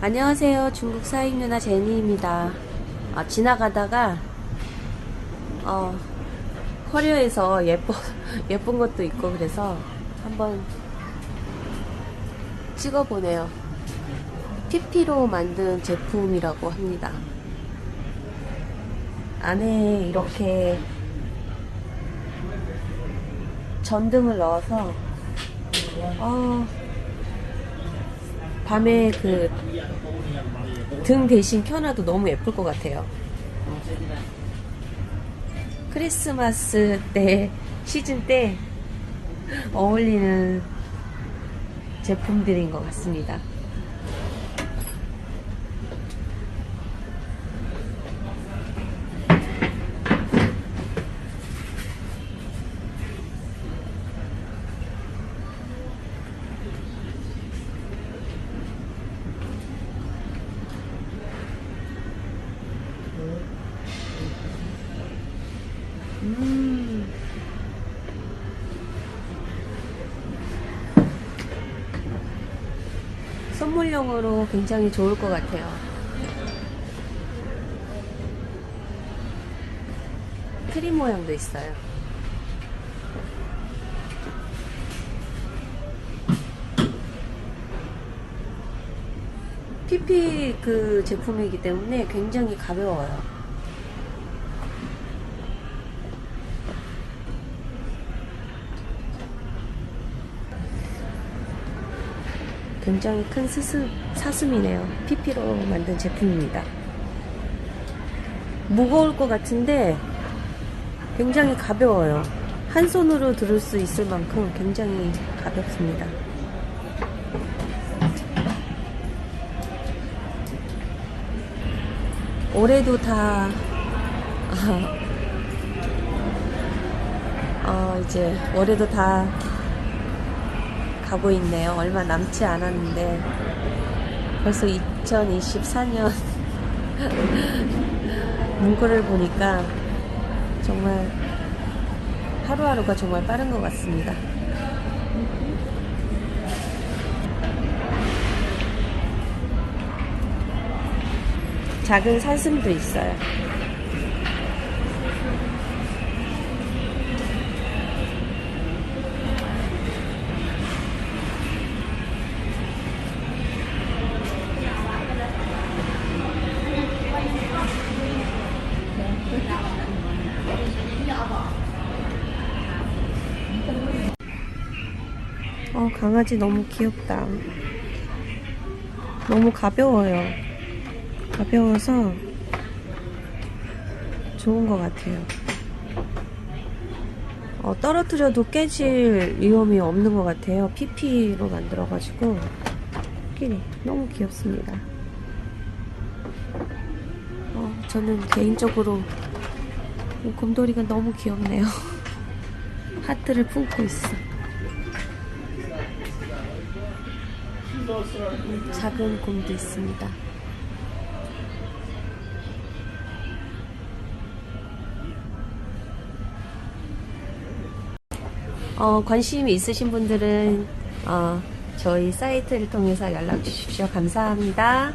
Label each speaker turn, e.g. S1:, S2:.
S1: 안녕하세요. 중국 사익 누나 제니입니다. 아, 지나가다가 어, 커리어에서 예뻐 예쁜 것도 있고 그래서 한번 찍어보네요. PP로 만든 제품이라고 합니다. 안에 이렇게 전등을 넣어서 어, 밤에 그 등 대신 켜놔도 너무 예쁠 것 같아요. 크리스마스 때 시즌 때 어울리는 제품들인 것 같습니다. 음. 선물용으로 굉장히 좋을 것 같아요. 트리 모양도 있어요. PP 그 제품이기 때문에 굉장히 가벼워요. 굉장히 큰 스스, 사슴이네요. PP로 만든 제품입니다. 무거울 것 같은데 굉장히 가벼워요. 한 손으로 들을 수 있을 만큼 굉장히 가볍습니다. 올해도 다 아, 어, 이제 올해도 다 가고 있네요. 얼마 남지 않았는데 벌써 2024년 문구를 보니까 정말 하루하루가 정말 빠른 것 같습니다. 작은 사슴도 있어요. 어, 강아지 너무 귀엽다. 너무 가벼워요. 가벼워서 좋은 것 같아요. 어, 떨어뜨려도 깨질 위험이 없는 것 같아요. PP로 만들어가지고. 끼리 너무 귀엽습니다. 어, 저는 개인적으로 이 곰돌이가 너무 귀엽네요. 하트를 품고 있어. 작은 곰도 있습니다. 어, 관심이 있으신 분들은 어, 저희 사이트를 통해서 연락 주십시오. 감사합니다.